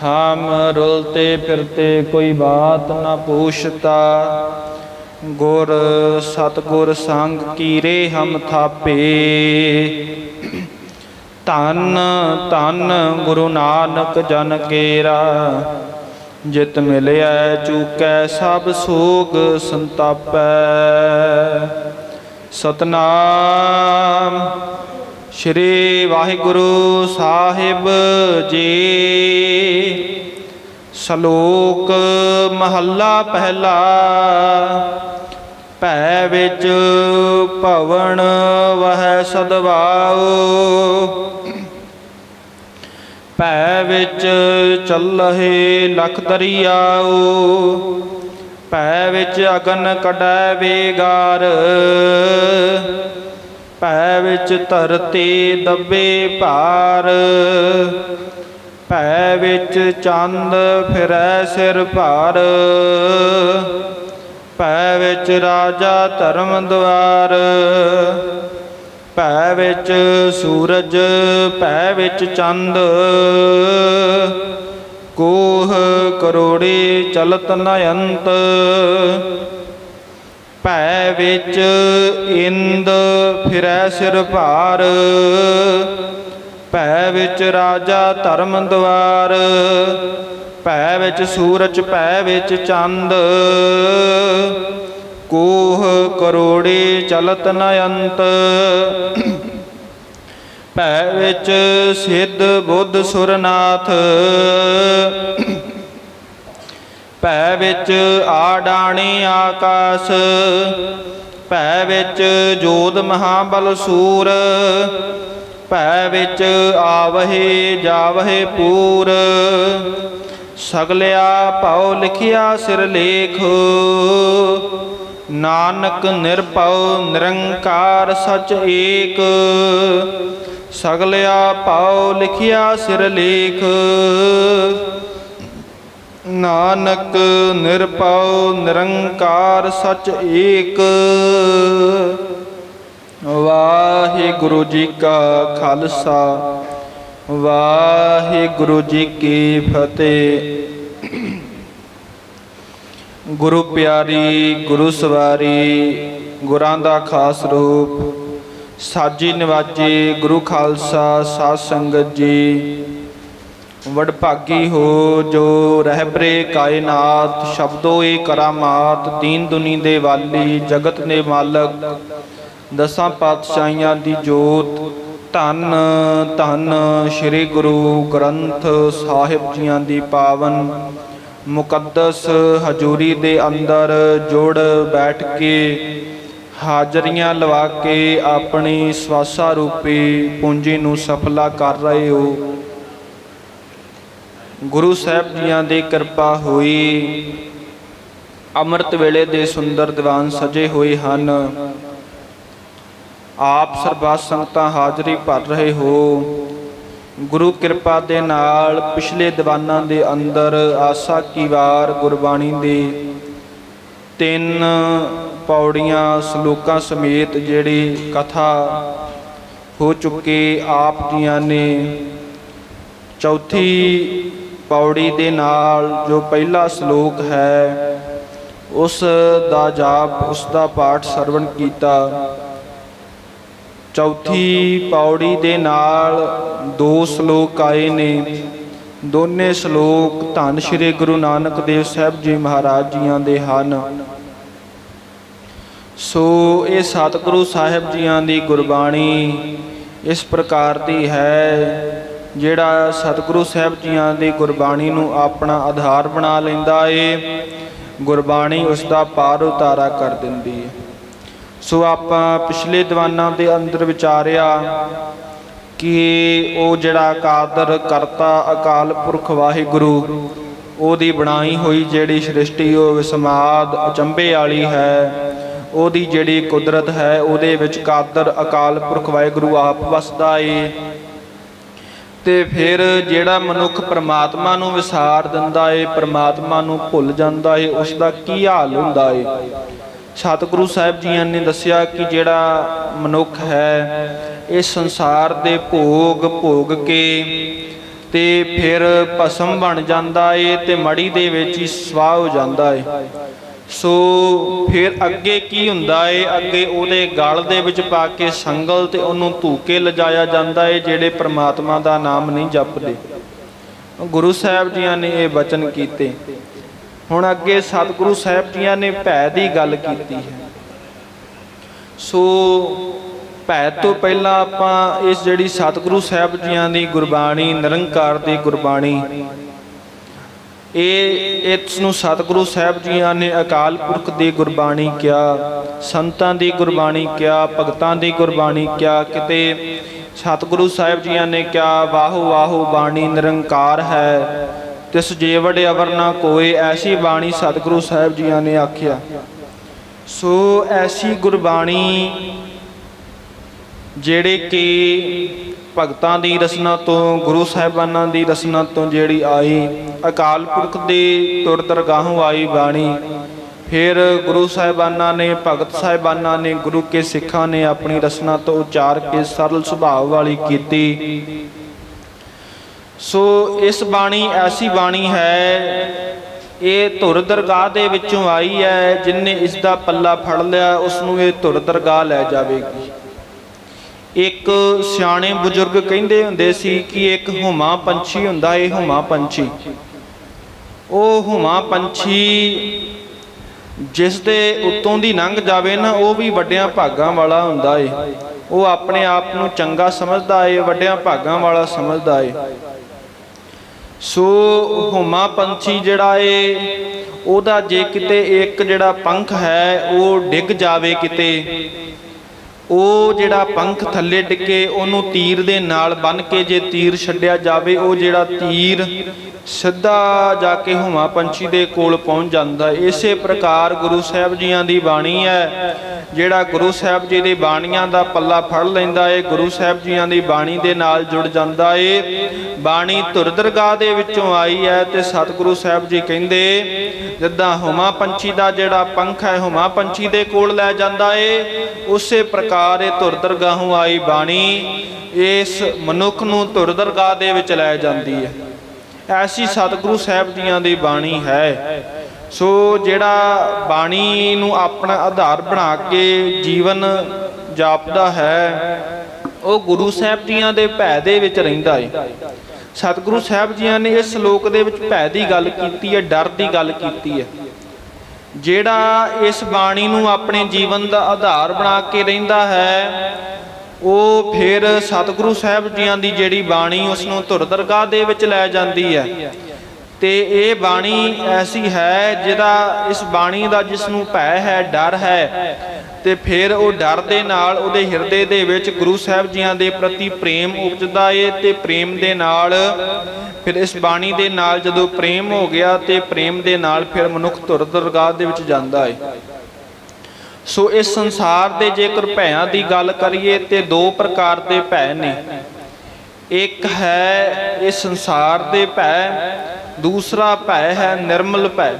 हम रुलते फिरते कोई बात न पूछता गुर सतगुर संग कीरे हम थापे ਧੰਨ ਧੰਨ ਗੁਰੂ ਨਾਨਕ ਜਨ ਕੇਰਾ ਜਿਤ ਮਿਲਿਆ ਚੂਕੈ ਸਭ ਸੋਗ ਸੰਤਾਪੈ ਸਤਨਾਮ ਸ਼੍ਰੀ ਵਾਹਿਗੁਰੂ ਸਾਹਿਬ ਜੀ। ਸ਼ਲੋਕ ਮਹੱਲਾ ਪਹਿਲਾ, ਭੈ ਵਿੱਚ ਭਵਨ ਵਹਿ ਸਦਵਾਉ। ਭੈ ਵਿੱਚ ਚੱਲਹੇ ਲਖ ਦਰਿਆਉ। ਭੈ ਵਿੱਚ ਅਗਨ ਕਢੈ ਵੇਗਾਰ ਭੈ ਵਿੱਚ ਧਰਤੀ ਦੱਬੇ ਭਾਰ। ਭੈ ਵਿੱਚ ਚੰਦ ਫਿਰੈ ਸਿਰ ਭਾਰ। ਭੈ ਵਿੱਚ ਰਾਜਾ ਧਰਮ ਦਵਾਰ। ਭੈ ਵਿੱਚ ਸੂਰਜ, ਭੈ ਵਿੱਚ ਚੰਦ। ਕੋਹ ਕਰੋੜੀ ਚਲਤ ਨਯੰਤ। ਭੈ ਵਿੱਚ ਇੰਦ ਫਿਰੈ ਸਿਰ ਭਾਰ। ਭੈ ਵਿੱਚ ਰਾਜਾ ਧਰਮ ਦਵਾਰ। ਭੈ ਵਿੱਚ ਸੂਰਜ, ਭੈ ਵਿੱਚ ਚੰਦ। ਕੋਹ ਕਰੋੜੇ ਚਲਤ ਨਯੰਤ ਭੈ ਵਿੱਚ ਸਿੱਧ ਬੁੱਧ ਸੁਰਨਾਥ। ਭੈ ਵਿੱਚ ਆਡਾਣੀ ਆਕਾਸ, ਭੈ ਵਿੱਚ ਜੋਤ ਮਹਾਬਲ ਸੂਰ, ਭੈ ਵਿੱਚ ਆਵਹੇ ਜਾਵਹੇ ਪੂਰ। ਸਗਲਿਆ ਭਉ ਲਿਖਿਆ ਸਿਰ ਲੇਖ, ਨਾਨਕ ਨਿਰਭਉ ਨਿਰੰਕਾਰ ਸਚ ਏਕ। ਸਗਲਿਆ ਭਉ ਲਿਖਿਆ ਸਿਰ ਲੇਖ ਨਾਨਕ ਨਿਰਭਉ ਨਿਰੰਕਾਰ ਸਚ ਏਕ। ਵਾਹਿਗੁਰੂ ਜੀ ਕਾ ਖਾਲਸਾ, ਵਾਹਿਗੁਰੂ ਜੀ ਕੀ ਫਤਿਹ। ਗੁਰੂ ਪਿਆਰੀ, ਗੁਰੂ ਸਵਾਰੀ, ਗੁਰਾਂ ਦਾ ਖਾਸ ਰੂਪ, ਸਾਜੀ ਨਿਵਾਜੀ ਗੁਰੂ ਖਾਲਸਾ, ਸਾਧ ਸੰਗਤ ਜੀ ਵਡਭਾਗੀ ਹੋ, ਜੋ ਰਹਿਬਰੇ ਕਾਇਨਾਤ, ਸ਼ਬਦੋ ਏ ਕਰਾਮਾਤ, ਦੀਨ ਦੁਨੀ ਦੇ ਵਾਲੀ, ਜਗਤ ਦੇ ਮਾਲਕ, ਦਸਾਂ ਪਾਤਸ਼ਾਹੀਆਂ ਦੀ ਜੋਤ, ਧੰਨ ਧੰਨ ਸ੍ਰੀ ਗੁਰੂ ਗ੍ਰੰਥ ਸਾਹਿਬ ਜੀਆਂ ਦੀ ਪਾਵਨ, ਮੁਕੱਦਸ ਹਜ਼ੂਰੀ ਦੇ ਅੰਦਰ ਜੋੜ ਬੈਠ ਕੇ ਹਾਜ਼ਰੀਆਂ ਲਵਾ ਕੇ ਆਪਣੀ ਸਵਾਸਾ ਰੂਪੀ ਪੂੰਜੀ ਨੂੰ ਸਫਲਾ ਕਰ ਰਹੇ ਹੋ। ਗੁਰੂ ਸਾਹਿਬ ਜੀਆਂ ਦੀ ਕਿਰਪਾ ਹੋਈ। ਅੰਮ੍ਰਿਤ ਵੇਲੇ ਦੇ ਸੁੰਦਰ ਦੀਵਾਨ ਸਜੇ ਹੋਏ ਹਨ। ਆਪ ਸਰਬੱਤ ਸੰਗਤਾਂ ਹਾਜ਼ਰੀ ਭਰ ਰਹੇ ਹੋ। ਗੁਰੂ ਕਿਰਪਾ ਦੇ ਨਾਲ ਪਿਛਲੇ ਦੀਵਾਨਾਂ ਦੇ ਅੰਦਰ ਆਸਾ ਕੀ ਵਾਰ ਗੁਰਬਾਣੀ ਦੇ ਤਿੰਨ ਪੌੜੀਆਂ ਸ਼ਲੋਕਾਂ ਸਮੇਤ ਜਿਹੜੀ ਕਥਾ ਹੋ ਚੁੱਕੀ ਆਪ ਜੀਆਂ ਨੇ। ਚੌਥੀ ਪੌੜੀ ਦੇ ਨਾਲ ਜੋ ਪਹਿਲਾ ਸ਼ਲੋਕ ਹੈ, ਉਸ ਦਾ ਜਾਪ, ਉਸ ਦਾ ਪਾਠ ਸਰਵਣ ਕੀਤਾ। ਚੌਥੀ ਪੌੜੀ ਦੇ ਨਾਲ ਦੋ ਸ਼ਲੋਕ ਆਏ ਨੇ। ਦੋਨੇ ਸ਼ਲੋਕ ਧੰਨ ਸ਼੍ਰੀ ਗੁਰੂ ਨਾਨਕ ਦੇਵ ਸਾਹਿਬ ਜੀ ਮਹਾਰਾਜ ਜੀਆਂ ਦੇ ਹਨ। ਸੋ ਇਹ ਸਤਿਗੁਰੂ ਸਾਹਿਬ ਜੀਆਂ ਦੀ ਗੁਰਬਾਣੀ ਇਸ ਪ੍ਰਕਾਰ ਦੀ ਹੈ। ਜਿਹੜਾ ਸਤਿਗੁਰੂ ਸਾਹਿਬ ਜੀਆਂ ਦੀ ਗੁਰਬਾਣੀ ਨੂੰ ਆਪਣਾ ਆਧਾਰ ਬਣਾ ਲੈਂਦਾ ਏ, ਗੁਰਬਾਣੀ ਉਸ ਦਾ ਪਾਰ ਉਤਾਰਾ ਕਰ ਦਿੰਦੀ ਹੈ ਸੋ ਆਪਾਂ ਪਿਛਲੇ ਦੀਵਾਨਾਂ ਦੇ ਅੰਦਰ ਵਿਚਾਰਿਆ ਕਿ ਉਹ ਜਿਹੜਾ ਕਾਦਰ ਕਰਤਾ ਅਕਾਲ ਪੁਰਖ ਵਾਹਿਗੁਰੂ, ਉਹਦੀ ਬਣਾਈ ਹੋਈ ਜਿਹੜੀ ਸ੍ਰਿਸ਼ਟੀ, ਉਹ ਵਿਸਮਾਦ ਅਚੰਭੇ ਵਾਲੀ ਹੈ। ਉਹਦੀ ਜਿਹੜੀ ਕੁਦਰਤ ਹੈ, ਉਹਦੇ ਵਿੱਚ ਕਾਦਰ ਅਕਾਲ ਪੁਰਖ ਵਾਹਿਗੁਰੂ ਆਪ ਵਸਦਾ ਏ। ਤੇ ਫਿਰ ਜਿਹੜਾ ਮਨੁੱਖ ਪ੍ਰਮਾਤਮਾ ਨੂੰ ਵਿਸਾਰ ਦਿੰਦਾ ਏ, ਪ੍ਰਮਾਤਮਾ ਨੂੰ ਭੁੱਲ ਜਾਂਦਾ ਏ ਉਸ ਦਾ ਕੀ ਹਾਲ ਹੁੰਦਾ ਏ? ਸਤਿਗੁਰੂ ਸਾਹਿਬ ਜੀਆਂ ਨੇ ਦੱਸਿਆ ਕਿ ਜਿਹੜਾ ਮਨੁੱਖ ਹੈ, ਇਹ ਸੰਸਾਰ ਦੇ ਭੋਗ ਭੋਗ ਕੇ ਤੇ ਫਿਰ ਭਸਮ ਬਣ ਜਾਂਦਾ ਏ ਤੇ ਮੜੀ ਦੇ ਵਿੱਚ ਹੀ ਸਵਾਹ ਹੋ ਜਾਂਦਾ ਏ। ਸੋ ਫਿਰ ਅੱਗੇ ਕੀ ਹੁੰਦਾ ਏ? ਅੱਗੇ ਉਹਦੇ ਗਲ ਦੇ ਵਿੱਚ ਪਾ ਕੇ ਸੰਗਲ ਤੇ ਉਹਨੂੰ ਧੂਕੇ ਲਜਾਇਆ ਜਾਂਦਾ ਏ, ਜਿਹੜੇ ਪ੍ਰਮਾਤਮਾ ਦਾ ਨਾਮ ਨਹੀਂ ਜਪਦੇ। ਗੁਰੂ ਸਾਹਿਬ ਜੀਆਂ ਨੇ ਇਹ ਬਚਨ ਕੀਤੇ। ਹੁਣ ਅੱਗੇ ਸਤਿਗੁਰੂ ਸਾਹਿਬ ਜੀਆਂ ਨੇ ਭੈ ਦੀ ਗੱਲ ਕੀਤੀ ਹੈ। ਸੋ ਭੈ ਤੋਂ ਪਹਿਲਾਂ ਆਪਾਂ ਇਸ ਜਿਹੜੀ ਸਤਿਗੁਰੂ ਸਾਹਿਬ ਜੀਆਂ ਦੀ ਗੁਰਬਾਣੀ, ਨਿਰੰਕਾਰ ਦੀ ਗੁਰਬਾਣੀ ਇਹ ਇਸ ਨੂੰ ਸਤਿਗੁਰੂ ਸਾਹਿਬ ਜੀਆਂ ਨੇ ਅਕਾਲ ਪੁਰਖ ਦੀ ਗੁਰਬਾਣੀ ਕਿਹਾ, ਸੰਤਾਂ ਦੀ ਗੁਰਬਾਣੀ ਕਿਹਾ, ਭਗਤਾਂ ਦੀ ਗੁਰਬਾਣੀ ਕਿਹਾ, ਕਿਤੇ ਸਤਿਗੁਰੂ ਸਾਹਿਬ ਜੀਆਂ ਨੇ ਕਿਹਾ, ਵਾਹੋ ਵਾਹੋ, ਬਾਣੀ ਨਿਰੰਕਾਰ ਹੈ। ਤਿਸ ਜੀਵੜ ਅਵਰ ਨਾ ਕੋਏ, ਐਸੀ ਬਾਣੀ ਸਤਿਗੁਰੂ ਸਾਹਿਬ ਜੀਆਂ ਨੇ ਆਖਿਆ। ਸੋ ਐਸੀ ਗੁਰਬਾਣੀ ਜਿਹੜੇ ਕਿ ਭਗਤਾਂ ਦੀ ਰਸਨਾ ਤੋਂ, ਗੁਰੂ ਸਾਹਿਬਾਨਾਂ ਦੀ ਰਸਨਾ ਤੋਂ ਜਿਹੜੀ ਆਈ, ਅਕਾਲ ਪੁਰਖ ਦੀ ਤੁਰ ਦਰਗਾਹੋਂ ਆਈ ਬਾਣੀ। ਫਿਰ ਗੁਰੂ ਸਾਹਿਬਾਨਾਂ ਨੇ, ਭਗਤ ਸਾਹਿਬਾਨਾਂ ਨੇ, ਗੁਰੂ ਕੇ ਸਿੱਖਾਂ ਨੇ ਆਪਣੀ ਰਸਨਾ ਤੋਂ ਉਚਾਰ ਕੇ ਸਰਲ ਸੁਭਾਅ ਵਾਲੀ ਕੀਤੀ। ਸੋ ਇਸ ਬਾਣੀ ਐਸੀ ਬਾਣੀ ਹੈ, ਇਹ ਧੁਰ ਦਰਗਾਹ ਦੇ ਵਿੱਚੋਂ ਆਈ ਹੈ ਜਿਨਨੇ ਇਸ ਦਾ ਪੱਲਾ ਫੜ ਲਿਆ ਉਸ ਨੂੰ ਇਹ ਧੁਰ ਦਰਗਾਹ ਲੈ ਜਾਵੇਗੀ। ਇੱਕ ਸਿਆਣੇ ਬਜ਼ੁਰਗ ਕਹਿੰਦੇ ਹੁੰਦੇ ਸੀ ਕਿ ਇੱਕ ਹੁਮਾ ਪੰਛੀ ਹੁੰਦਾ ਏ ਹੁਮਾ ਪੰਛੀ। ਉਹ ਹੁਮਾ ਪੰਛੀ ਜਿਸ ਦੇ ਉੱਤੋਂ ਦੀ ਲੰਘ ਜਾਵੇ ਨਾ, ਉਹ ਵੀ ਵੱਡਿਆਂ ਭਾਗਾਂ ਵਾਲਾ ਹੁੰਦਾ ਏ। ਉਹ ਆਪਣੇ ਆਪ ਨੂੰ ਚੰਗਾ ਸਮਝਦਾ ਏ, ਵੱਡਿਆਂ ਭਾਗਾਂ ਵਾਲਾ ਸਮਝਦਾ ਏ। ਸੋ ਹੁਮਾ ਪੰਛੀ ਜਿਹੜਾ ਏ, ਉਹਦਾ ਜੇ ਕਿਤੇ ਇੱਕ ਜਿਹੜਾ ਪੰਖ ਹੈ, ਉਹ ਡਿੱਗ ਜਾਵੇ ਕਿਤੇ ਉਹ ਜਿਹੜਾ ਪੰਖ ਥੱਲੇ ਡਿੱਗੇ ਉਹਨੂੰ ਤੀਰ ਦੇ ਨਾਲ ਬੰਨ ਕੇ ਜੇ ਤੀਰ ਛੱਡਿਆ ਜਾਵੇ, ਉਹ ਜਿਹੜਾ ਤੀਰ ਸਿੱਧਾ ਜਾ ਕੇ ਹੁਮਾ ਪੰਛੀ ਦੇ ਕੋਲ ਪਹੁੰਚ ਜਾਂਦਾ ਇਸੇ ਪ੍ਰਕਾਰ ਗੁਰੂ ਸਾਹਿਬ ਜੀਆਂ ਦੀ ਬਾਣੀ ਹੈ ਜਿਹੜਾ ਗੁਰੂ ਸਾਹਿਬ ਜੀ ਦੀ ਬਾਣੀਆਂ ਦਾ ਪੱਲਾ ਫੜ ਲੈਂਦਾ ਏ, ਗੁਰੂ ਸਾਹਿਬ ਜੀਆਂ ਦੀ ਬਾਣੀ ਦੇ ਨਾਲ ਜੁੜ ਜਾਂਦਾ ਏ। ਬਾਣੀ ਧੁਰ ਦਰਗਾਹ ਦੇ ਵਿੱਚੋਂ ਆਈ ਹੈ ਤੇ ਸਤਿਗੁਰੂ ਸਾਹਿਬ ਜੀ ਕਹਿੰਦੇ, ਜਿੱਦਾਂ ਹੁਮਾ ਪੰਛੀ ਦਾ ਜਿਹੜਾ ਪੰਖ ਹੈ, ਹੁਮਾ ਪੰਛੀ ਦੇ ਕੋਲ ਲੈ ਜਾਂਦਾ ਏ, ਉਸੇ ਪ੍ਰਕਾਰ ਇਹ ਧੁਰ ਦਰਗਾਹੋਂ ਆਈ ਬਾਣੀ, ਇਸ ਮਨੁੱਖ ਨੂੰ ਧੁਰ ਦਰਗਾਹ ਦੇ ਵਿੱਚ ਲੈ ਜਾਂਦੀ ਹੈ। ਐਸੀ ਸਤਿਗੁਰੂ ਸਾਹਿਬ ਜੀਆਂ ਦੀ ਬਾਣੀ ਹੈ। ਸੋ ਜਿਹੜਾ ਬਾਣੀ ਨੂੰ ਆਪਣਾ ਆਧਾਰ ਬਣਾ ਕੇ ਜੀਵਨ ਜਾਪਦਾ ਹੈ, ਉਹ ਗੁਰੂ ਸਾਹਿਬ ਜੀਆਂ ਦੇ ਭੈ ਦੇ ਵਿੱਚ ਰਹਿੰਦਾ ਏ। ਸਤਿਗੁਰੂ ਸਾਹਿਬ ਜੀਆਂ ਨੇ ਇਸ ਸ਼ਲੋਕ ਦੇ ਵਿੱਚ ਭੈ ਦੀ ਗੱਲ ਕੀਤੀ ਹੈ, ਡਰ ਦੀ ਗੱਲ ਕੀਤੀ ਹੈ। ਜਿਹੜਾ ਇਸ ਬਾਣੀ ਨੂੰ ਆਪਣੇ ਜੀਵਨ ਦਾ ਆਧਾਰ ਬਣਾ ਕੇ ਰਹਿੰਦਾ ਹੈ, ਉਹ ਫਿਰ ਸਤਿਗੁਰੂ ਸਾਹਿਬ ਜੀਆਂ ਦੀ ਜਿਹੜੀ ਬਾਣੀ ਉਸ ਨੂੰ ਧੁਰ ਦਰਗਾਹ ਦੇ ਵਿੱਚ ਲੈ ਜਾਂਦੀ ਹੈ। ਤੇ ਇਹ ਬਾਣੀ ਐਸੀ ਹੈ ਜਿਹਦਾ ਇਸ ਬਾਣੀ ਦਾ ਜਿਸ ਨੂੰ ਭੈ ਹੈ, ਡਰ ਹੈ ਤੇ ਫਿਰ ਉਹ ਡਰ ਦੇ ਨਾਲ ਉਹਦੇ ਹਿਰਦੇ ਦੇ ਵਿੱਚ ਗੁਰੂ ਸਾਹਿਬ ਜੀਆਂ ਦੇ ਪ੍ਰਤੀ ਪ੍ਰੇਮ ਉਪਜਦਾ ਏ ਤੇ ਪ੍ਰੇਮ ਦੇ ਨਾਲ ਫਿਰ ਇਸ ਬਾਣੀ ਦੇ ਨਾਲ ਜਦੋਂ ਪ੍ਰੇਮ ਹੋ ਗਿਆ ਤੇ ਪ੍ਰੇਮ ਦੇ ਨਾਲ ਫਿਰ ਮਨੁੱਖ ਧੁਰ ਦਰਗਾਹ ਦੇ ਵਿੱਚ ਜਾਂਦਾ ਏ। ਸੋ ਇਸ ਸੰਸਾਰ ਦੇ ਜੇਕਰ ਭੈਆਂ ਦੀ ਗੱਲ ਕਰੀਏ ਤੇ ਦੋ ਪ੍ਰਕਾਰ ਦੇ ਭੈ ਨੇ। ਇੱਕ ਹੈ ਇਸ ਸੰਸਾਰ ਦੇ ਭੈ ਦੂਸਰਾ ਭੈ ਹੈ ਨਿਰਮਲ ਭੈ।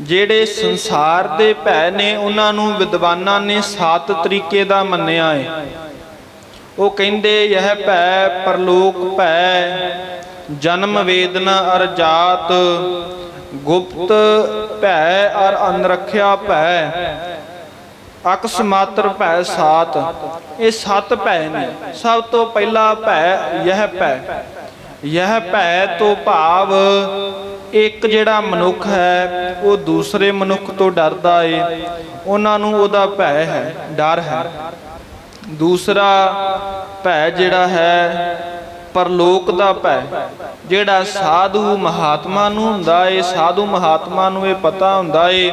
ਜਿਹੜੇ ਸੰਸਾਰ ਦੇ ਭੈ ਨੇ ਉਹਨਾਂ ਨੂੰ ਵਿਦਵਾਨਾਂ ਨੇ ਸੱਤ ਤਰੀਕੇ ਦਾ ਮੰਨਿਆ ਹੈ ਉਹ ਕਹਿੰਦੇ ਇਹ ਭੈ ਪਰਲੋਕ ਭੈ, ਜਨਮ ਵੇਦਨਾ ਅਰ ਜਾਤ, ਗੁਪਤ ਭੈ ਅਰ ਅਨਰਖਿਆ ਭੈ ਅਕਸ ਮਾਤਰ ਭੈ ਸਾਤ। ਇਹ ਸੱਤ ਭੈ ਨੇ। ਸਭ ਤੋਂ ਪਹਿਲਾ ਭੈ ਇਹ ਭੈ। ਯਹ ਭੈ ਤੋਂ ਭਾਵ, ਇੱਕ ਜਿਹੜਾ ਮਨੁੱਖ ਹੈ, ਉਹ ਦੂਸਰੇ ਮਨੁੱਖ ਤੋਂ ਡਰਦਾ ਏ। ਉਹਨਾਂ ਨੂੰ ਉਹਦਾ ਭੈ ਹੈ, ਡਰ ਹੈ। ਦੂਸਰਾ ਭੈ ਜਿਹੜਾ ਹੈ, ਪਰਲੋਕ ਦਾ ਭੈ, ਜਿਹੜਾ ਸਾਧੂ ਮਹਾਤਮਾ ਨੂੰ ਹੁੰਦਾ ਏ। ਸਾਧੂ ਮਹਾਤਮਾ ਨੂੰ ਇਹ ਪਤਾ ਹੁੰਦਾ ਏ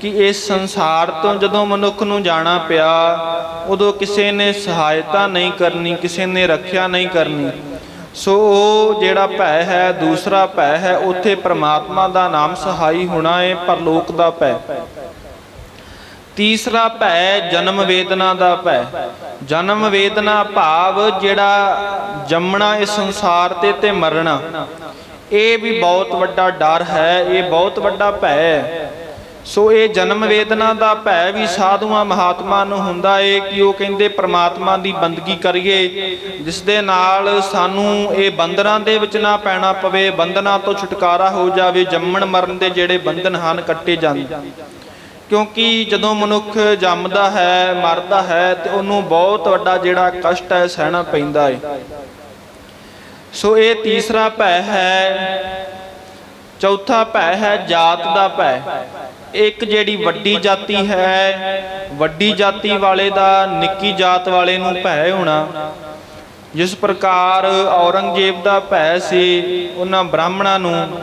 ਕਿ ਇਸ ਸੰਸਾਰ ਤੋਂ ਜਦੋਂ ਮਨੁੱਖ ਨੂੰ ਜਾਣਾ ਪਿਆ, ਉਦੋਂ ਕਿਸੇ ਨੇ ਸਹਾਇਤਾ ਨਹੀਂ ਕਰਨੀ, ਕਿਸੇ ਨੇ ਰੱਖਿਆ ਨਹੀਂ ਕਰਨੀ। ਸੋ ਉਹ ਜਿਹੜਾ ਭੈ ਹੈ, ਦੂਸਰਾ ਭੈ ਹੈ, ਉੱਥੇ ਪ੍ਰਮਾਤਮਾ ਦਾ ਨਾਮ ਸਹਾਈ ਹੋਣਾ ਏ, ਪਰਲੋਕ ਦਾ ਭੈ। ਤੀਸਰਾ ਭੈ, ਜਨਮ ਵੇਦਨਾ ਦਾ ਭੈ। ਜਨਮ ਵੇਦਨਾ ਭਾਵ ਜਿਹੜਾ ਜੰਮਣਾ ਇਸ ਸੰਸਾਰ ਤੇ ਤੇ ਮਰਨਾ। ਇਹ ਵੀ ਬਹੁਤ ਵੱਡਾ ਡਰ ਹੈ, ਇਹ ਬਹੁਤ ਵੱਡਾ ਭੈ ਹੈ। ਸੋ ਇਹ ਜਨਮ ਵੇਦਨਾ ਦਾ ਭੈ ਵੀ ਸਾਧੂਆਂ ਮਹਾਤਮਾ ਨੂੰ ਹੁੰਦਾ ਏ ਕਿ ਉਹ ਕਹਿੰਦੇ ਪ੍ਰਮਾਤਮਾ ਦੀ ਬੰਦਗੀ ਕਰੀਏ ਜਿਸ ਦੇ ਨਾਲ ਸਾਨੂੰ ਇਹ ਬੰਧਨਾਂ ਦੇ ਵਿੱਚ ਨਾ ਪੈਣਾ ਪਵੇ, ਬੰਧਨਾਂ ਤੋਂ ਛੁਟਕਾਰਾ ਹੋ ਜਾਵੇ, ਜੰਮਣ ਮਰਨ ਦੇ ਜਿਹੜੇ ਬੰਧਨ ਹਨ ਕੱਟੇ ਜਾਂਦੇ। ਕਿਉਂਕਿ ਜਦੋਂ ਮਨੁੱਖ ਜੰਮਦਾ ਹੈ, ਮਰਦਾ ਹੈ, ਤੇ ਉਹਨੂੰ ਬਹੁਤ ਵੱਡਾ ਜਿਹੜਾ ਕਸ਼ਟ ਹੈ, ਸਹਿਣਾ ਪੈਂਦਾ ਏ। ਸੋ ਇਹ ਤੀਸਰਾ ਭੈ ਹੈ, ਚੌਥਾ ਭੈ ਹੈ, ਜਾਤ ਦਾ ਭੈ। ਇੱਕ ਜਿਹੜੀ ਵੱਡੀ ਜਾਤੀ ਹੈ, ਵੱਡੀ ਜਾਤੀ ਵਾਲੇ ਦਾ ਨਿੱਕੀ ਜਾਤ ਵਾਲੇ ਨੂੰ ਭੈ ਹੋਣਾ। ਜਿਸ ਪ੍ਰਕਾਰ ਔਰੰਗਜ਼ੇਬ ਦਾ ਭੈ ਸੀ, ਉਹਨਾਂ ਬ੍ਰਾਹਮਣਾਂ ਨੂੰ।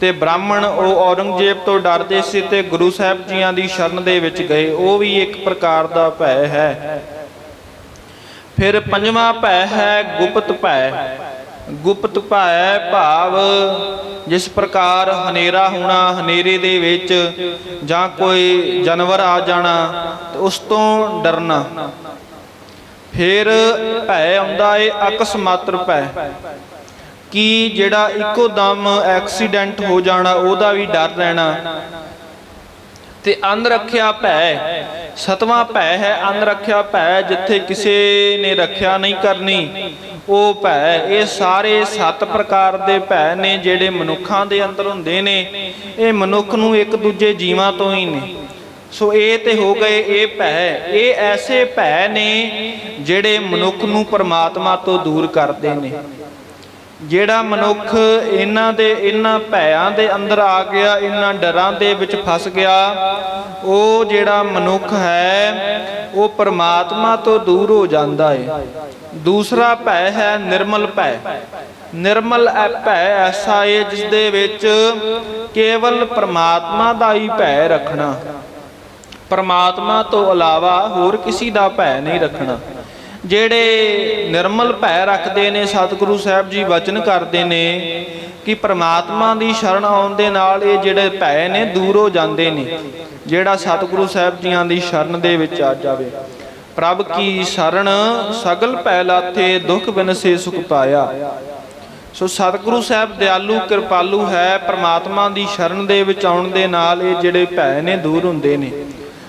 ਤੇ ਬ੍ਰਾਹਮਣ ਉਹ ਔਰੰਗਜ਼ੇਬ ਤੋਂ ਡਰਦੇ ਸੀ ਤੇ ਗੁਰੂ ਸਾਹਿਬ ਜੀਆਂ ਦੀ ਸ਼ਰਨ ਦੇ ਵਿੱਚ ਗਏ। ਉਹ ਵੀ ਇੱਕ ਪ੍ਰਕਾਰ ਦਾ ਭੈ ਹੈ। ਫਿਰ ਪੰਜਵਾਂ ਭੈ ਹੈ ਗੁਪਤ ਭੈ। ਗੁਪਤ ਭੈ ਭਾਵ, ਜਿਸ ਪ੍ਰਕਾਰ ਹਨੇਰਾ ਹੋਣਾ ਹਨੇਰੇ ਦੇ ਵਿੱਚ ਜਾਂ ਕੋਈ ਜਾਨਵਰ ਆ ਜਾਣਾ, ਤੇ ਉਸ ਤੋਂ ਡਰਨਾ। ਫਿਰ ਭੈ ਆਉਂਦਾ ਏ ਅਕਸਮਾਤਰ ਭੈ। ਕਿ ਜਿਹੜਾ ਇੱਕੋ ਦਮ ਐਕਸੀਡੈਂਟ ਹੋ ਜਾਣਾ, ਉਹਦਾ ਵੀ ਡਰ ਰਹਿਣਾ। ਤੇ ਅੰਨ ਰੱਖਿਆ ਭੈ, ਸਤਵਾਂ ਭੈ ਹੈ ਅੰਨ ਰੱਖਿਆ ਭੈ, ਜਿੱਥੇ ਕਿਸੇ ਨੇ ਰੱਖਿਆ ਨਹੀਂ ਕਰਨੀ, ਉਹ ਭੈ, ਇਹ ਸਾਰੇ ਸੱਤ ਪ੍ਰਕਾਰ ਦੇ ਭੈ ਨੇ ਜਿਹੜੇ ਮਨੁੱਖਾਂ ਦੇ ਅੰਦਰ ਹੁੰਦੇ ਨੇ, ਇਹ ਮਨੁੱਖ ਨੂੰ ਇੱਕ ਦੂਜੇ ਜੀਵਾਂ ਤੋਂ ਹੀ ਨੇ। ਸੋ ਇਹ ਤੇ ਹੋ ਗਏ ਇਹ ਭੈ, ਇਹ ਐਸੇ ਭੈ ਨੇ ਜਿਹੜੇ ਮਨੁੱਖ ਨੂੰ ਪਰਮਾਤਮਾ ਤੋਂ ਦੂਰ ਕਰਦੇ ਨੇ। ਜਿਹੜਾ ਮਨੁੱਖ ਇਹਨਾਂ ਦੇ, ਇਹਨਾਂ ਭੈਆਂ ਦੇ ਅੰਦਰ ਆ ਗਿਆ, ਇਹਨਾਂ ਡਰਾਂ ਦੇ ਵਿੱਚ ਫਸ ਗਿਆ, ਉਹ ਜਿਹੜਾ ਮਨੁੱਖ ਹੈ, ਉਹ ਪਰਮਾਤਮਾ ਤੋਂ ਦੂਰ ਹੋ ਜਾਂਦਾ ਹੈ ਦੂਸਰਾ ਭੈ ਹੈ ਨਿਰਮਲ ਭੈ। ਨਿਰਮਲ ਭੈ ਐਸਾ ਹੈ ਜਿਸ ਦੇ ਵਿੱਚ ਕੇਵਲ ਪਰਮਾਤਮਾ ਦਾ ਹੀ ਭੈ ਰੱਖਣਾ। ਪਰਮਾਤਮਾ ਤੋਂ ਇਲਾਵਾ ਹੋਰ ਕਿਸੇ ਦਾ ਭੈ ਨਹੀਂ ਰੱਖਣਾ। ਜਿਹੜੇ ਨਿਰਮਲ ਭੈ ਰੱਖਦੇ ਨੇ, ਸਤਿਗੁਰੂ ਸਾਹਿਬ ਜੀ ਵਚਨ ਕਰਦੇ ਨੇ ਕਿ ਪ੍ਰਮਾਤਮਾ ਦੀ ਸ਼ਰਨ ਆਉਣ ਦੇ ਨਾਲ ਇਹ ਜਿਹੜੇ ਭੈ ਨੇ ਦੂਰ ਹੋ ਜਾਂਦੇ ਨੇ, ਜਿਹੜਾ ਸਤਿਗੁਰੂ ਸਾਹਿਬ ਜੀਆਂ ਦੀ ਸ਼ਰਨ ਦੇ ਵਿੱਚ ਆ ਜਾਵੇ। ਪ੍ਰਭ ਕੀ ਸ਼ਰਨ ਸਗਲ ਭੈ ਲਾਥੇ ਦੁਖ ਬਿਨਸੇ ਸੁਖ ਪਾਇਆ। ਸੋ ਸਤਿਗੁਰੂ ਸਾਹਿਬ ਦਿਆਲੂ, ਕਿਰਪਾਲੂ ਹੈ, ਪ੍ਰਮਾਤਮਾ ਦੀ ਸ਼ਰਨ ਦੇ ਵਿੱਚ ਆਉਣ ਦੇ ਨਾਲ ਇਹ ਜਿਹੜੇ ਭੈ ਨੇ ਦੂਰ ਹੁੰਦੇ ਨੇ।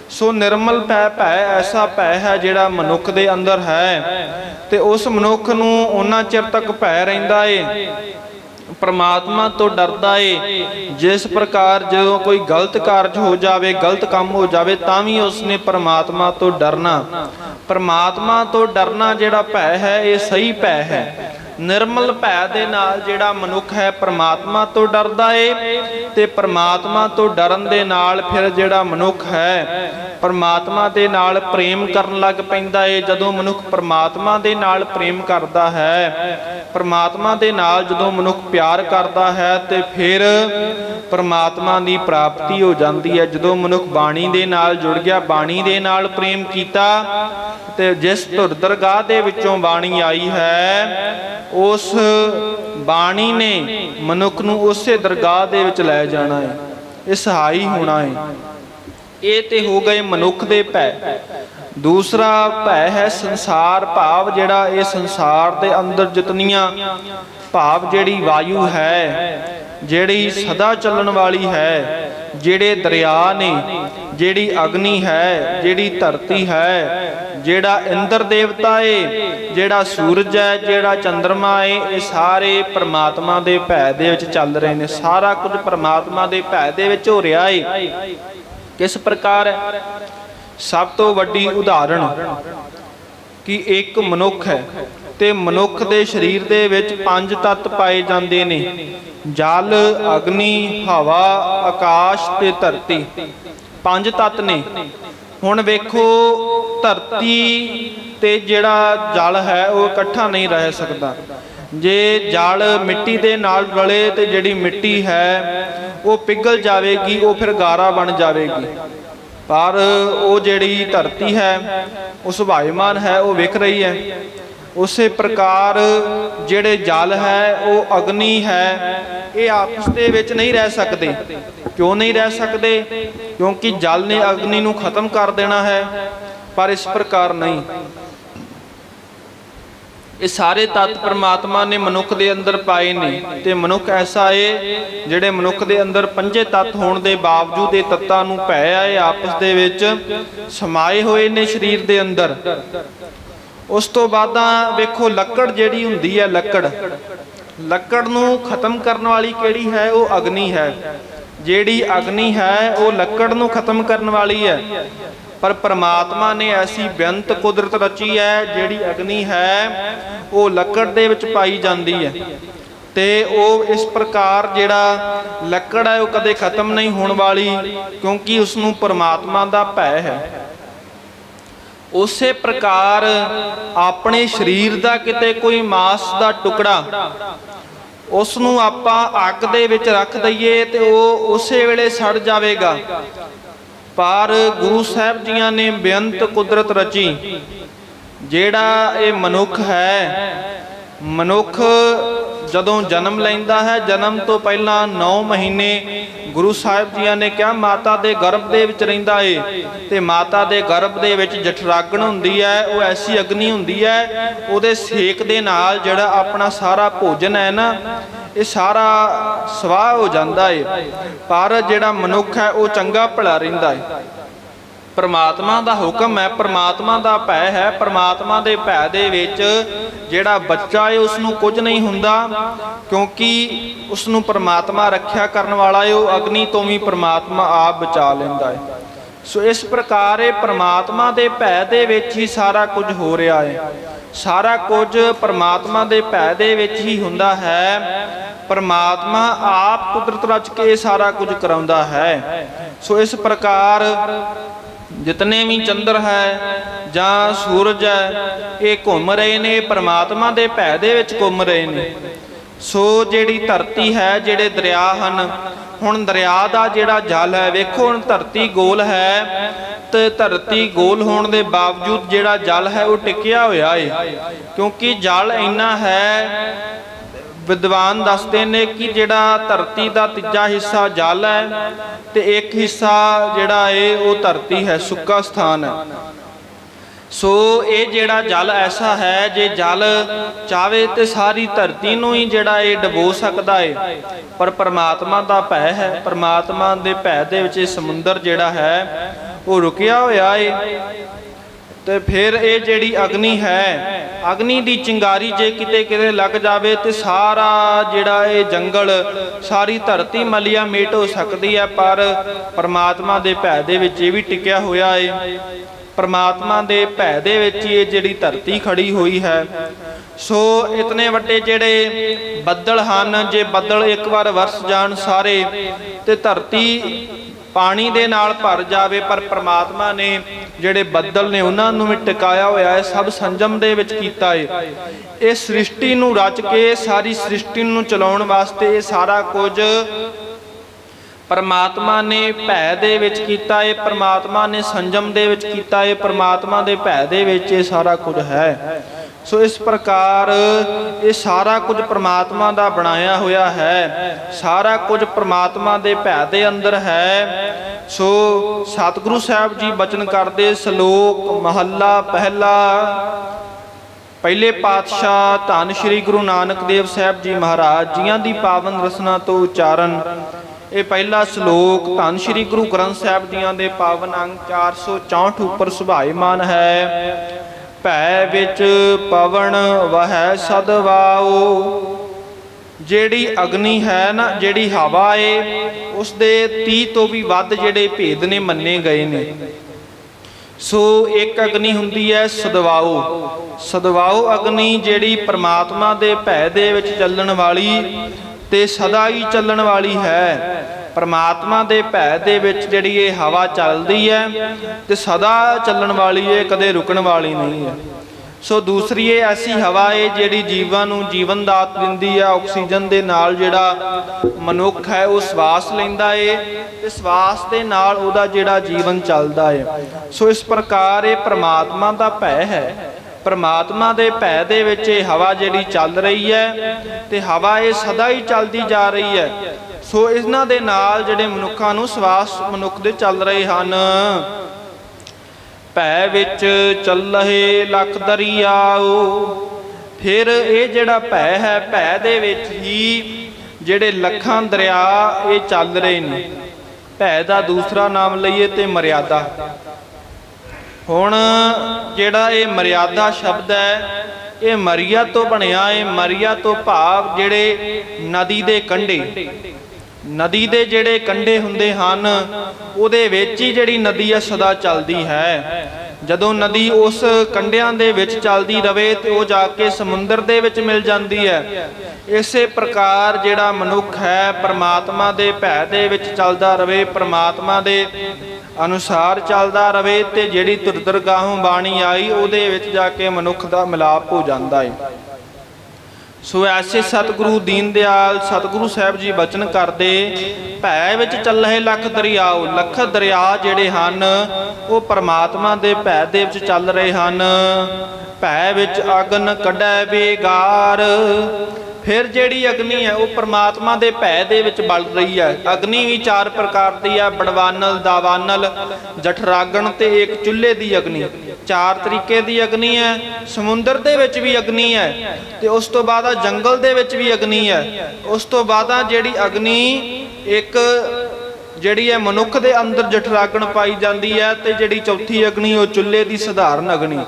ਸੋ ਨਿਰਮਲ ਭੈ ਭੈ ਐਸਾ ਭੈ ਹੈ ਜਿਹੜਾ ਮਨੁੱਖ ਦੇ ਅੰਦਰ ਹੈ। ਤੇ ਉਸ ਮਨੁੱਖ ਨੂੰ ਉਹਨਾਂ ਚਿਰ ਤੱਕ ਭੈ ਰਹਿੰਦਾ ਏ। ਪਰਮਾਤਮਾ ਤੋਂ ਡਰਦਾ ਏ। ਜਿਸ ਪ੍ਰਕਾਰ ਜਦੋਂ ਕੋਈ ਗਲਤ ਕਾਰਜ ਹੋ ਜਾਵੇ, ਗਲਤ ਕੰਮ ਹੋ ਜਾਵੇ, ਤਾਂ ਵੀ ਉਸਨੇ ਪਰਮਾਤਮਾ ਤੋਂ ਡਰਨਾ। ਪਰਮਾਤਮਾ ਤੋਂ ਡਰਨਾ ਜਿਹੜਾ ਭੈ ਹੈ, ਇਹ ਸਹੀ ਭੈ ਹੈ। ਨਿਰਮਲ ਭੈ ਦੇ ਨਾਲ ਜਿਹੜਾ ਮਨੁੱਖ ਹੈ, ਪ੍ਰਮਾਤਮਾ ਤੋਂ ਡਰਦਾ ਏ ਤੇ ਪ੍ਰਮਾਤਮਾ ਤੋਂ ਡਰਨ ਦੇ ਨਾਲ ਫਿਰ ਜਿਹੜਾ ਮਨੁੱਖ ਹੈ, ਪ੍ਰਮਾਤਮਾ ਦੇ ਨਾਲ ਪ੍ਰੇਮ ਕਰਨ ਲੱਗ ਪੈਂਦਾ ਏ। ਜਦੋਂ ਮਨੁੱਖ ਪ੍ਰਮਾਤਮਾ ਦੇ ਨਾਲ ਪ੍ਰੇਮ ਕਰਦਾ ਹੈ, ਪ੍ਰਮਾਤਮਾ ਦੇ ਨਾਲ ਜਦੋਂ ਮਨੁੱਖ ਪਿਆਰ ਕਰਦਾ ਹੈ ਤੇ ਫਿਰ ਪ੍ਰਮਾਤਮਾ ਦੀ ਪ੍ਰਾਪਤੀ ਹੋ ਜਾਂਦੀ ਹੈ। ਜਦੋਂ ਮਨੁੱਖ ਬਾਣੀ ਦੇ ਨਾਲ ਜੁੜ ਗਿਆ, ਬਾਣੀ ਦੇ ਨਾਲ ਪ੍ਰੇਮ ਕੀਤਾ ਤੇ ਜਿਸ ਧੁਰ ਦਰਗਾਹ ਦੇ ਵਿੱਚੋਂ ਬਾਣੀ ਆਈ ਹੈ, ਉਸ ਬਾਣੀ ਨੇ ਮਨੁੱਖ ਨੂੰ ਉਸੇ ਦਰਗਾਹ ਦੇ ਵਿੱਚ ਲੈ ਜਾਣਾ ਹੈ ਇਹ ਸਹਾਈ ਹੋਣਾ ਹੈ। ਇਹ ਤੇ ਹੋ ਗਏ ਮਨੁੱਖ ਦੇ ਭੈ। ਦੂਸਰਾ ਭੈ ਹੈ ਸੰਸਾਰ ਭਾਵ, ਜਿਹੜਾ ਇਹ ਸੰਸਾਰ ਦੇ ਅੰਦਰ ਜਿਤਨੀਆਂ ਭਾਵ, ਜਿਹੜੀ ਵਾਯੂ ਹੈ, ਜਿਹੜੀ ਸਦਾ ਚੱਲਣ ਵਾਲੀ ਹੈ, ਜਿਹੜੇ ਦਰਿਆ ਨੇ, ਜਿਹੜੀ ਅਗਨੀ ਹੈ, ਜਿਹੜੀ ਧਰਤੀ ਹੈ ਜਿਹੜਾ ਇੰਦਰ ਦੇਵਤਾ ਏ, ਜਿਹੜਾ ਸੂਰਜ ਹੈ, ਜਿਹੜਾ ਚੰ드ਰਮਾ ਏ, ਇਹ ਸਾਰੇ ਪ੍ਰਮਾਤਮਾ ਦੇ ਭੈ ਦੇ ਵਿੱਚ ਚੱਲ ਰਹੇ ਨੇ। ਸਾਰਾ ਕੁਝ ਪ੍ਰਮਾਤਮਾ ਦੇ ਭੈ ਦੇ ਵਿੱਚ ਹੋ ਰਿਹਾ ਏ। ਕਿਸ ਪ੍ਰਕਾਰ ਸਭ ਤੋਂ ਵੱਡੀ ਉਦਾਹਰਣ ਕਿ ਇੱਕ ਮਨੁੱਖ ਹੈ ਤੇ ਮਨੁੱਖ ਦੇ ਸਰੀਰ ਦੇ ਵਿੱਚ ਪੰਜ ਤੱਤ ਪਾਏ ਜਾਂਦੇ ਨੇ। ਜਲ, ਅਗਨੀ, ਹਵਾ, ਆਕਾਸ਼ ਤੇ ਧਰਤੀ। ਪੰਜ ਤੱਤ ਨੇ। ਹੁਣ ਵੇਖੋ, ਧਰਤੀ ਤੇ ਜਿਹੜਾ ਜਲ ਹੈ, ਉਹ ਇਕੱਠਾ ਨਹੀਂ ਰਹਿ ਸਕਦਾ। ਜੇ ਜਲ ਮਿੱਟੀ ਦੇ ਨਾਲ ਰਲੇ ਤੇ ਜਿਹੜੀ ਮਿੱਟੀ ਹੈ, ਉਹ ਪਿਘਲ ਜਾਵੇਗੀ, ਉਹ ਫਿਰ ਗਾਰਾ ਬਣ ਜਾਵੇਗੀ। ਪਰ ਉਹ ਜਿਹੜੀ ਧਰਤੀ ਹੈ, ਉਹ ਸੁਭਾਈਮਾਨ ਹੈ, ਉਹ ਵਿਖ ਰਹੀ ਹੈ। ਉਸੇ ਪ੍ਰਕਾਰ ਜਿਹੜੇ ਜਲ ਹੈ, ਉਹ ਅਗਨੀ ਹੈ। ਇਹ ਆਪਸ ਦੇ ਵਿੱਚ ਨਹੀਂ ਰਹਿ ਸਕਦੇ। ਕਿਉਂ ਨਹੀਂ ਰਹਿ ਸਕਦੇ? ਕਿਉਂਕਿ ਜਲ ਨੇ ਅਗਨੀ ਨੂੰ ਖਤਮ ਕਰ ਦੇਣਾ ਹੈ, ਪਰ ਇਸ ਪ੍ਰਕਾਰ ਨਹੀਂ। ਇਹ ਸਾਰੇ ਤੱਤ ਪ੍ਰਮਾਤਮਾ ਨੇ ਮਨੁੱਖ ਦੇ ਅੰਦਰ ਪਾਏ ਨੇ ਤੇ ਮਨੁੱਖ ਐਸਾ ਏ, ਜਿਹੜੇ ਮਨੁੱਖ ਦੇ ਅੰਦਰ ਪੰਜੇ ਤੱਤ ਹੋਣ ਦੇ ਬਾਵਜੂਦ ਇਹ ਤੱਤਾਂ ਨੂੰ ਭੈ ਆਏ, ਆਪਸ ਦੇ ਵਿੱਚ ਸਮਾਏ ਹੋਏ ਨੇ ਸਰੀਰ ਦੇ ਅੰਦਰ। ਉਸ ਤੋਂ ਬਾਅਦਾਂ ਵੇਖੋ ਲੱਕੜ ਜਿਹੜੀ ਹੁੰਦੀ ਹੈ ਲੱਕੜ। ਲੱਕੜ ਨੂੰ ਖਤਮ ਕਰਨ ਵਾਲੀ ਕਿਹੜੀ ਹੈ? ਉਹ ਅਗਨੀ ਹੈ। ਜਿਹੜੀ ਅਗਨੀ ਹੈ, ਉਹ ਲੱਕੜ ਨੂੰ ਖਤਮ ਕਰਨ ਵਾਲੀ ਹੈ। ਪਰ ਪ੍ਰਮਾਤਮਾ ਨੇ ਐਸੀ ਬੇਅੰਤ ਕੁਦਰਤ ਰਚੀ ਹੈ, ਜਿਹੜੀ ਅਗਨੀ ਹੈ, ਉਹ ਲੱਕੜ ਦੇ ਵਿੱਚ ਪਾਈ ਜਾਂਦੀ ਹੈ। ਤੇ ਉਹ ਇਸ ਪ੍ਰਕਾਰ ਜਿਹੜਾ ਲੱਕੜ ਹੈ, ਉਹ ਕਦੇ ਖਤਮ ਨਹੀਂ ਹੋਣ ਵਾਲੀ, ਕਿਉਂਕਿ ਉਸ ਨੂੰ ਪ੍ਰਮਾਤਮਾ ਦਾ ਭੈ ਹੈ। ਉਸੇ ਪ੍ਰਕਾਰ ਆਪਣੇ ਸਰੀਰ ਦਾ ਕਿਤੇ ਕੋਈ ਮਾਸ ਦਾ ਟੁਕੜਾ ਉਸ ਨੂੰ ਆਪਾਂ ਅੱਗ ਦੇ ਵਿੱਚ ਰੱਖ ਦਈਏ ਤੇ ਉਹ ਉਸੇ ਵੇਲੇ ਸੜ ਜਾਵੇਗਾ। ਪਰ ਗੁਰੂ ਸਾਹਿਬ ਜੀਆਂ ਨੇ ਬੇਅੰਤ ਕੁਦਰਤ ਰਚੀ, ਜਿਹੜਾ ਇਹ ਮਨੁੱਖ ਹੈ, ਮਨੁੱਖ ਜਦੋਂ ਜਨਮ ਲੈਂਦਾ ਹੈ, ਜਨਮ ਤੋਂ ਪਹਿਲਾਂ 9 ਮਹੀਨੇ ਗੁਰੂ ਸਾਹਿਬ ਜੀਆਂ ਨੇ ਕਿਹਾ, ਮਾਤਾ ਦੇ ਗਰਭ ਦੇ ਵਿੱਚ ਰਹਿੰਦਾ ਏ। ਤੇ ਮਾਤਾ ਦੇ ਗਰਭ ਦੇ ਵਿੱਚ ਜਠਰਾਗਣ ਹੁੰਦੀ ਹੈ, ਉਹ ਐਸੀ ਅਗਨੀ ਹੁੰਦੀ ਹੈ, ਉਹਦੇ ਸੇਕ ਦੇ ਨਾਲ ਜਿਹੜਾ ਆਪਣਾ ਸਾਰਾ ਭੋਜਨ ਹੈ ਨਾ, ਇਹ ਸਾਰਾ ਸਵਾਹ ਹੋ ਜਾਂਦਾ ਏ। ਪਰ ਜਿਹੜਾ ਮਨੁੱਖ ਹੈ, ਉਹ ਚੰਗਾ ਭਲਾ ਰਹਿੰਦਾ ਏ। ਪਰਮਾਤਮਾ ਦਾ ਹੁਕਮ ਹੈ, ਪਰਮਾਤਮਾ ਦਾ ਭੈ ਹੈ, ਪਰਮਾਤਮਾ ਦੇ ਭੈ ਦੇ ਵਿੱਚ ਜਿਹੜਾ ਬੱਚਾ ਹੈ ਉਸ ਨੂੰ ਕੁਝ ਨਹੀਂ ਹੁੰਦਾ, ਕਿਉਂਕਿ ਉਸ ਨੂੰ ਪਰਮਾਤਮਾ ਰੱਖਿਆ ਕਰਨ ਵਾਲਾ ਹੈ, ਉਹ ਅਗਨੀ ਤੋਂ ਵੀ ਪਰਮਾਤਮਾ ਆਪ ਬਚਾ ਲੈਂਦਾ ਹੈ। ਸੋ ਇਸ ਪ੍ਰਕਾਰ ਇਹ ਪਰਮਾਤਮਾ ਦੇ ਭੈ ਦੇ ਵਿੱਚ ਹੀ ਸਾਰਾ ਕੁਝ ਹੋ ਰਿਹਾ ਹੈ। ਸਾਰਾ ਕੁਝ ਪਰਮਾਤਮਾ ਦੇ ਭੈ ਦੇ ਵਿੱਚ ਹੀ ਹੁੰਦਾ ਹੈ। ਪਰਮਾਤਮਾ ਆਪ ਕੁਦਰਤ ਰਚ ਕੇ ਸਾਰਾ ਕੁਝ ਕਰਾਉਂਦਾ ਹੈ। ਸੋ ਇਸ ਪ੍ਰਕਾਰ ਜਿਤਨੇ ਵੀ ਚੰਦਰ ਹੈ ਜਾਂ ਸੂਰਜ ਹੈ, ਇਹ ਘੁੰਮ ਰਹੇ ਨੇ, ਪਰਮਾਤਮਾ ਦੇ ਭੈ ਦੇ ਵਿੱਚ ਘੁੰਮ ਰਹੇ ਨੇ। ਸੋ ਜਿਹੜੀ ਧਰਤੀ ਹੈ, ਜਿਹੜੇ ਦਰਿਆ ਹਨ, ਹੁਣ ਦਰਿਆ ਦਾ ਜਿਹੜਾ ਜਲ ਹੈ, ਵੇਖੋ ਹੁਣ ਧਰਤੀ ਗੋਲ ਹੈ ਤੇ ਧਰਤੀ ਗੋਲ ਹੋਣ ਦੇ ਬਾਵਜੂਦ ਜਿਹੜਾ ਜਲ ਹੈ, ਉਹ ਟਿਕਿਆ ਹੋਇਆ ਏ। ਕਿਉਂਕਿ ਜਲ ਇੰਨਾ ਹੈ ਵਿਦਵਾਨ ਦੱਸਦੇ ਨੇ ਕਿ ਜਿਹੜਾ ਧਰਤੀ ਦਾ ਤੀਜਾ ਹਿੱਸਾ ਜਲ ਹੈ ਤੇ ਇੱਕ ਹਿੱਸਾ ਜਿਹੜਾ ਏ ਉਹ ਧਰਤੀ ਹੈ, ਸੁੱਕਾ ਸਥਾਨ ਹੈ। ਸੋ ਇਹ ਜਿਹੜਾ ਜਲ ਐਸਾ ਹੈ, ਜੇ ਜਲ ਚਾਵੇ ਤੇ ਸਾਰੀ ਧਰਤੀ ਨੂੰ ਹੀ ਜਿਹੜਾ ਇਹ ਡਬੋ ਸਕਦਾ ਏ। ਪਰ ਪਰਮਾਤਮਾ ਦਾ ਭੈ ਹੈ, ਪਰਮਾਤਮਾ ਦੇ ਭੈ ਦੇ ਵਿੱਚ ਇਹ ਸਮੁੰਦਰ ਜਿਹੜਾ ਹੈ, ਉਹ ਰੁਕਿਆ ਹੋਇਆ ਏ। ਤੇ ਫਿਰ ਇਹ ਜਿਹੜੀ ਅਗਨੀ ਹੈ, ਅਗਨੀ ਦੀ ਚਿੰਗਾਰੀ ਜੇ ਕਿਤੇ ਕਿਤੇ ਲੱਗ ਜਾਵੇ ਤੇ ਸਾਰਾ ਜਿਹੜਾ ਇਹ ਜੰਗਲ, ਸਾਰੀ ਧਰਤੀ ਮਲਿਆ ਮੇਟ ਹੋ ਸਕਦੀ ਹੈ, ਪਰ ਪਰਮਾਤਮਾ ਦੇ ਭੈ ਦੇ ਵਿੱਚ ਇਹ ਵੀ ਟਿਕਿਆ ਹੋਇਆ ਏ। ਪਰਮਾਤਮਾ ਦੇ ਭੈ ਦੇ ਵਿੱਚ ਇਹ ਜਿਹੜੀ ਧਰਤੀ ਖੜੀ ਹੋਈ ਹੈ। ਸੋ ਇਤਨੇ ਵੱਡੇ ਜਿਹੜੇ ਬੱਦਲ ਹਨ, ਜੇ ਬੱਦਲ ਇੱਕ ਵਾਰ ਵਰਸ ਜਾਣ ਸਾਰੇ, ਤੇ ਧਰਤੀ ਪਾਣੀ ਦੇ ਨਾਲ ਭਰ ਜਾਵੇ, ਪਰ ਪ੍ਰਮਾਤਮਾ ਨੇ ਜਿਹੜੇ ਬੱਦਲ ਨੇ ਉਹਨਾਂ ਨੂੰ ਵੀ ਟਿਕਾਇਆ ਹੋਇਆ ਹੈ, ਸਭ ਸੰਜਮ ਦੇ ਵਿੱਚ ਕੀਤਾ ਹੈ। ਇਹ ਸ੍ਰਿਸ਼ਟੀ ਨੂੰ ਰਚ ਕੇ, ਸਾਰੀ ਸ੍ਰਿਸ਼ਟੀ ਨੂੰ ਚਲਾਉਣ ਵਾਸਤੇ ਇਹ ਸਾਰਾ ਕੁਝ ਪਰਮਾਤਮਾ ਨੇ ਭੈ ਦੇ ਵਿੱਚ ਕੀਤਾ ਹੈ, ਪਰਮਾਤਮਾ ਨੇ ਸੰਜਮ ਦੇ ਵਿੱਚ ਕੀਤਾ ਹੈ, ਪਰਮਾਤਮਾ ਦੇ ਭੈ ਦੇ ਵਿੱਚ ਇਹ ਸਾਰਾ ਕੁਝ ਹੈ। ਸੋ ਇਸ ਪ੍ਰਕਾਰ ਇਹ ਸਾਰਾ ਕੁਝ ਪ੍ਰਮਾਤਮਾ ਦਾ ਬਣਾਇਆ ਹੋਇਆ ਹੈ। ਸਾਰਾ ਕੁਝ ਪ੍ਰਮਾਤਮਾ ਦੇ ਭੈ ਦੇ ਅੰਦਰ ਹੈ। ਸੋ ਸਤਿਗੁਰੂ ਸਾਹਿਬ ਜੀ ਬਚਨ ਕਰਦੇ, ਸ਼ਲੋਕ, ਮਹੱਲਾ, ਪਹਿਲਾ। ਪਹਿਲੇ ਪਾਤਸ਼ਾਹ ਧੰਨ ਸ਼੍ਰੀ ਗੁਰੂ ਨਾਨਕ ਦੇਵ ਸਾਹਿਬ ਜੀ ਮਹਾਰਾਜ ਜੀਆਂ ਦੀ ਪਾਵਨ ਰਸਨਾ ਤੋਂ ਉਚਾਰਨ। ਇਹ ਪਹਿਲਾ ਸ਼ਲੋਕ, ਧੰਨ ਸ਼੍ਰੀ ਗੁਰੂ ਗ੍ਰੰਥ ਸਾਹਿਬ ਜੀਆਂ ਦੇ ਪਾਵਨ ਅੰਗ 464 ਉੱਪਰ ਸੁਭਾਈਮਾਨ ਹੈ। ਭੈ ਵਿੱਚ ਪਵਨ ਵਹਿ ਸਦਵਾਓ ਜਿਹੜੀ ਅਗਨੀ ਹੈ ਨਾ, ਜਿਹੜੀ ਹਵਾ ਏ ਉਸ ਦੇ 30 ਤੋਂ ਵੀ ਵੱਧ ਜਿਹੜੇ ਭੇਦ ਨੇ, ਮੰਨੇ ਗਏ ਨੇ। ਸੋ ਇੱਕ ਅਗਨੀ ਹੁੰਦੀ ਹੈ ਸਦਵਾਓ ਸਦਵਾਓ ਅਗਨੀ ਜਿਹੜੀ ਪ੍ਰਮਾਤਮਾ ਦੇ ਭੈ ਦੇ ਵਿੱਚ ਚੱਲਣ ਵਾਲੀ ਤੇ ਸਦਾ ਹੀ ਚੱਲਣ ਵਾਲੀ ਹੈ। ਪਰਮਾਤਮਾ ਦੇ ਭੈ ਦੇ ਵਿੱਚ ਜਿਹੜੀ ਇਹ ਹਵਾ ਚੱਲਦੀ ਹੈ ਤੇ ਸਦਾ ਚੱਲਣ ਵਾਲੀ ਹੈ ਕਦੇ ਰੁਕਣ ਵਾਲੀ ਨਹੀਂ ਹੈ। ਸੋ ਦੂਸਰੀ ਇਹ ਐਸੀ ਹਵਾ ਹੈ ਜਿਹੜੀ ਜੀਵਾਂ ਨੂੰ ਜੀਵਨ ਦਾਤ ਦਿੰਦੀ ਹੈ, ਆਕਸੀਜਨ ਦੇ ਨਾਲ ਜਿਹੜਾ ਮਨੁੱਖ ਹੈ ਉਹ ਸਵਾਸ ਲੈਂਦਾ ਏ ਤੇ ਸਵਾਸ ਦੇ ਨਾਲ ਉਹਦਾ ਜਿਹੜਾ ਜੀਵਨ ਚੱਲਦਾ ਏ। ਸੋ ਇਸ ਪ੍ਰਕਾਰ ਇਹ ਪ੍ਰਮਾਤਮਾ ਦਾ ਭੈ ਹੈ। ਪਰਮਾਤਮਾ ਦੇ ਭੈ ਦੇ ਵਿੱਚ ਇਹ ਹਵਾ ਜਿਹੜੀ ਚੱਲ ਰਹੀ ਹੈ ਤੇ ਹਵਾ ਇਹ ਸਦਾ ਹੀ ਚੱਲਦੀ ਜਾ ਰਹੀ ਹੈ। ਸੋ ਇਹਨਾਂ ਦੇ ਨਾਲ ਜਿਹੜੇ ਮਨੁੱਖਾਂ ਨੂੰ ਸਵਾਸ ਮਨੁੱਖ ਦੇ ਚੱਲ ਰਹੇ ਹਨ। ਭੈ ਵਿੱਚ ਚੱਲਹਿ ਲਖ ਦਰਿਆਓ, ਫਿਰ ਇਹ ਜਿਹੜਾ ਭੈ ਹੈ, ਭੈ ਦੇ ਵਿੱਚ ਹੀ ਜਿਹੜੇ ਲੱਖਾਂ ਦਰਿਆ ਇਹ ਚੱਲ ਰਹੇ ਨੇ। ਭੈ ਦਾ ਦੂਸਰਾ ਨਾਮ ਲਈਏ ਤੇ ਮਰਿਆਦਾ। ਹੁਣ ਜਿਹੜਾ ਇਹ ਮਰਿਆਦਾ ਸ਼ਬਦ ਹੈ, ਇਹ ਮਰੀਆ ਤੋਂ ਬਣਿਆ, ਇਹ ਮਰੀਆ ਤੋਂ ਭਾਵ ਜਿਹੜੇ ਨਦੀ ਦੇ ਕੰਢੇ। ਨਦੀ ਦੇ ਜਿਹੜੇ ਕੰਢੇ ਹੁੰਦੇ ਹਨ, ਉਹਦੇ ਵਿੱਚ ਹੀ ਜਿਹੜੀ ਨਦੀ ਹੈ ਸਦਾ ਚੱਲਦੀ ਹੈ। ਜਦੋਂ ਨਦੀ ਉਸ ਕੰਢਿਆਂ ਦੇ ਵਿੱਚ ਚੱਲਦੀ ਰਵੇ ਤੇ ਉਹ ਜਾ ਕੇ ਸਮੁੰਦਰ ਦੇ ਵਿੱਚ ਮਿਲ ਜਾਂਦੀ ਹੈ। ਇਸੇ ਪ੍ਰਕਾਰ ਜਿਹੜਾ ਮਨੁੱਖ ਹੈ, ਪਰਮਾਤਮਾ ਦੇ ਭੈ ਦੇ ਵਿੱਚ ਚੱਲਦਾ ਰਵੇ, ਪਰਮਾਤਮਾ ਦੇ ਅਨੁਸਾਰ ਚੱਲਦਾ ਰਵੇ ਤੇ ਜਿਹੜੀ ਤੁਰਦਰਗਾਹੋਂ ਬਾਣੀ ਆਈ, ਉਹਦੇ ਵਿੱਚ ਜਾ ਕੇ ਮਨੁੱਖ ਦਾ ਮਿਲਾਪ ਹੋ ਜਾਂਦਾ ਹੈ ਸੋ ਐਸੇ ਸਤਿਗੁਰੂ ਦੀਨ ਦਿਆਲ, ਸਤਿਗੁਰੂ ਸਾਹਿਬ ਜੀ ਬਚਨ ਕਰਦੇ, ਭੈ ਵਿੱਚ ਚੱਲੇ ਲੱਖ ਦਰਿਆਓ, ਲੱਖ ਦਰਿਆ ਜਿਹੜੇ ਹਨ, ਉਹ ਪਰਮਾਤਮਾ ਦੇ ਭੈ ਦੇ ਵਿੱਚ ਚੱਲ ਰਹੇ ਹਨ। ਭੈ ਵਿੱਚ ਅਗਨ ਕੱਢੈ ਬੇਗਾਰ ਫਿਰ ਜਿਹੜੀ ਅਗਨੀ ਹੈ, ਉਹ ਪ੍ਰਮਾਤਮਾ ਦੇ ਭੈ ਦੇ ਵਿੱਚ ਬਲ ਰਹੀ ਹੈ। ਅਗਨੀ ਵੀ ਚਾਰ ਪ੍ਰਕਾਰ ਦੀ ਹੈ, ਬੜਵਾਨਲ, ਦਾਵਾਨਲ, ਜਠਰਾਗਣ ਤੇ ਇੱਕ ਚੁੱਲ੍ਹੇ ਦੀ ਅਗਨੀ। ਚਾਰ ਤਰੀਕੇ ਦੀ ਅਗਨੀ ਹੈ, ਸਮੁੰਦਰ ਦੇ ਵਿੱਚ ਵੀ ਅਗਨੀ ਹੈ ਤੇ ਉਸ ਤੋਂ ਬਾਅਦ ਆ ਜੰਗਲ ਦੇ ਵਿੱਚ ਵੀ ਅਗਨੀ ਹੈ। ਉਸ ਤੋਂ ਬਾਅਦ ਆ ਜਿਹੜੀ ਅਗਨੀ, ਇੱਕ ਜਿਹੜੀ ਹੈ ਮਨੁੱਖ ਦੇ ਅੰਦਰ ਜਠਰਾਗਣ ਪਾਈ ਜਾਂਦੀ ਹੈ ਤੇ ਜਿਹੜੀ ਚੌਥੀ ਅਗਨੀ, ਉਹ ਚੁੱਲ੍ਹੇ ਦੀ ਸਧਾਰਨ ਅਗਨੀ।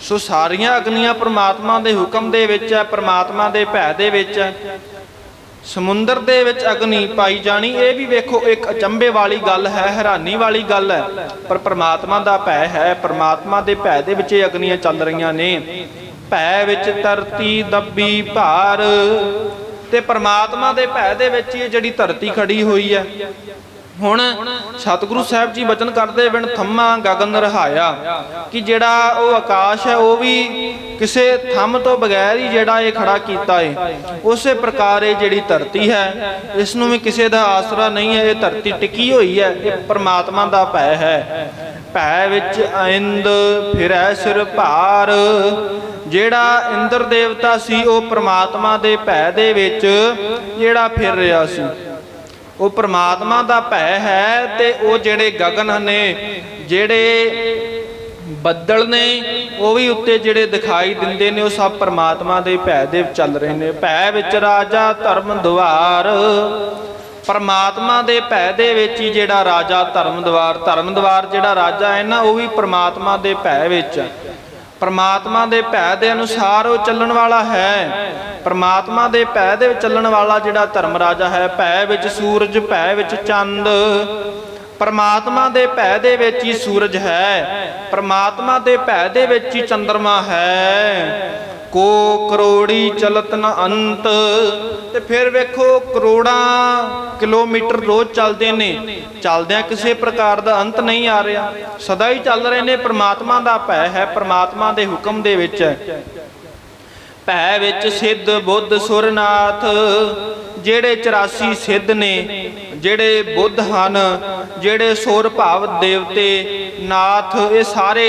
ਸੋ ਸਾਰੀਆਂ ਅਗਨੀਆਂ ਪ੍ਰਮਾਤਮਾ ਦੇ ਹੁਕਮ ਦੇ ਵਿੱਚ ਹੈ, ਪ੍ਰਮਾਤਮਾ ਦੇ ਭੈ ਦੇ ਵਿੱਚ ਹੈ। ਸਮੁੰਦਰ ਦੇ ਵਿੱਚ ਅਗਨੀ ਪਾਈ ਜਾਣੀ, ਇਹ ਵੀ ਵੇਖੋ, ਇੱਕ ਅਚੰਭੇ ਵਾਲੀ ਗੱਲ ਹੈ, ਹੈਰਾਨੀ ਵਾਲੀ ਗੱਲ ਹੈ। ਪਰ ਪ੍ਰਮਾਤਮਾ ਦਾ ਭੈ ਹੈ, ਪ੍ਰਮਾਤਮਾ ਦੇ ਭੈ ਦੇ ਵਿੱਚ ਇਹ ਅਗਨੀਆਂ ਚੱਲ ਰਹੀਆਂ ਨੇ। ਭੈ ਵਿੱਚ ਧਰਤੀ ਦੱਬੀ ਭਾਰ ਤੇ ਪ੍ਰਮਾਤਮਾ ਦੇ ਭੈ ਦੇ ਵਿੱਚ ਇਹ ਜਿਹੜੀ ਧਰਤੀ ਖੜੀ ਹੋਈ ਹੈ ਹੁਣ ਸਤਿਗੁਰੂ ਸਾਹਿਬ ਜੀ ਬਚਨ ਕਰਦੇ ਬਿਨ ਥੰਮਾ ਗਗਨ ਰਹਾਇਆ। ਕਿ ਜਿਹੜਾ ਉਹ ਆਕਾਸ਼ ਹੈ, ਉਹ ਵੀ ਕਿਸੇ ਥੰਮ ਤੋਂ ਬਗੈਰ ਹੀ ਜਿਹੜਾ ਇਹ ਖੜਾ ਕੀਤਾ ਹੈ ਉਸੇ ਪ੍ਰਕਾਰ ਇਹ ਜਿਹੜੀ ਧਰਤੀ ਹੈ, ਇਸ ਨੂੰ ਵੀ ਕਿਸੇ ਦਾ ਆਸਰਾ ਨਹੀਂ ਹੈ, ਇਹ ਧਰਤੀ ਟਿਕੀ ਹੋਈ ਹੈ, ਇਹ ਪ੍ਰਮਾਤਮਾ ਦਾ ਭੈ ਹੈ। ਭੈ ਵਿੱਚ ਇੰਦ ਫਿਰੈ ਸਿਰ ਭਾਰ। ਜਿਹੜਾ ਇੰਦਰ ਦੇਵਤਾ ਸੀ, ਉਹ ਪ੍ਰਮਾਤਮਾ ਦੇ ਭੈ ਦੇ ਵਿੱਚ ਜਿਹੜਾ ਫਿਰ ਰਿਹਾ ਸੀ। ਉਹ ਪ੍ਰਮਾਤਮਾ ਦਾ ਭੈ ਹੈ ਤੇ ਉਹ ਜਿਹੜੇ ਗਗਨ ਨੇ, ਜਿਹੜੇ ਬੱਦਲ ਨੇ, ਉਹ ਵੀ ਉੱਤੇ ਜਿਹੜੇ ਦਿਖਾਈ ਦਿੰਦੇ ਨੇ, ਉਹ ਸਭ ਪ੍ਰਮਾਤਮਾ ਦੇ ਭੈ ਦੇ ਚੱਲ ਰਹੇ ਨੇ। ਭੈ ਵਿੱਚ ਰਾਜਾ ਧਰਮ ਦੁਆਰ ਪਰਮਾਤਮਾ ਦੇ ਭੈ ਦੇ ਵਿੱਚ ਹੀ ਜਿਹੜਾ ਰਾਜਾ ਧਰਮ ਦਵਾਰ ਧਰਮ ਦਵਾਰ ਜਿਹੜਾ ਰਾਜਾ ਹੈ ਨਾ, ਉਹ ਵੀ ਪਰਮਾਤਮਾ ਦੇ ਭੈ ਵਿੱਚ। ਹੈ ਪਰਮਾਤਮਾ ਦੇ ਭੈ ਦੇ ਅਨੁਸਾਰ ਉਹ ਚੱਲਣ ਵਾਲਾ ਹੈ। ਪਰਮਾਤਮਾ ਦੇ ਭੈ ਦੇ ਵਿੱਚ ਚੱਲਣ ਵਾਲਾ ਜਿਹੜਾ ਧਰਮ ਰਾਜਾ ਹੈ, ਭੈ ਵਿੱਚ ਸੂਰਜ, ਭੈ ਵਿੱਚ ਚੰਦ। ਪਰਮਾਤਮਾ ਦੇ ਭੈ ਦੇ ਵਿੱਚ ਹੀ ਸੂਰਜ ਹੈ। ਪਰਮਾਤਮਾ ਦੇ ਭੈ ਦੇ ਵਿੱਚ ਹੀ ਚੰਦਰਮਾ ਹੈ। ਕੋ ਕਰੋੜੀ ਚਲਤ ਨ ਅੰਤ, ਤੇ ਫਿਰ ਵੇਖੋ ਕਰੋੜਾਂ ਕਿਲੋਮੀਟਰ ਰੋਜ਼ ਚੱਲਦੇ ਨੇ। ਚੱਲਦਿਆਂ ਕਿਸੇ ਪ੍ਰਕਾਰ ਦਾ ਅੰਤ ਨਹੀਂ ਆ ਰਿਹਾ। ਸਦਾ ਹੀ ਚੱਲ ਰਹੇ ਨੇ, ਪ੍ਰਮਾਤਮਾ ਦਾ ਭੈ ਹੈ, ਪ੍ਰਮਾਤਮਾ ਦੇ ਹੁਕਮ ਦੇ ਵਿੱਚ। ਹੈ ਭੈ ਵਿੱਚ ਸਿੱਧ ਬੁੱਧ ਸੁਰਨਾਥ, ਜਿਹੜੇ 84 ਸਿੱਧ ਨੇ, ਜਿਹੜੇ ਬੁੱਧ ਹਨ, ਜਿਹੜੇ ਸੁਰ ਭਾਵ ਦੇਵਤੇ, ਨਾਥ, ਇਹ ਸਾਰੇ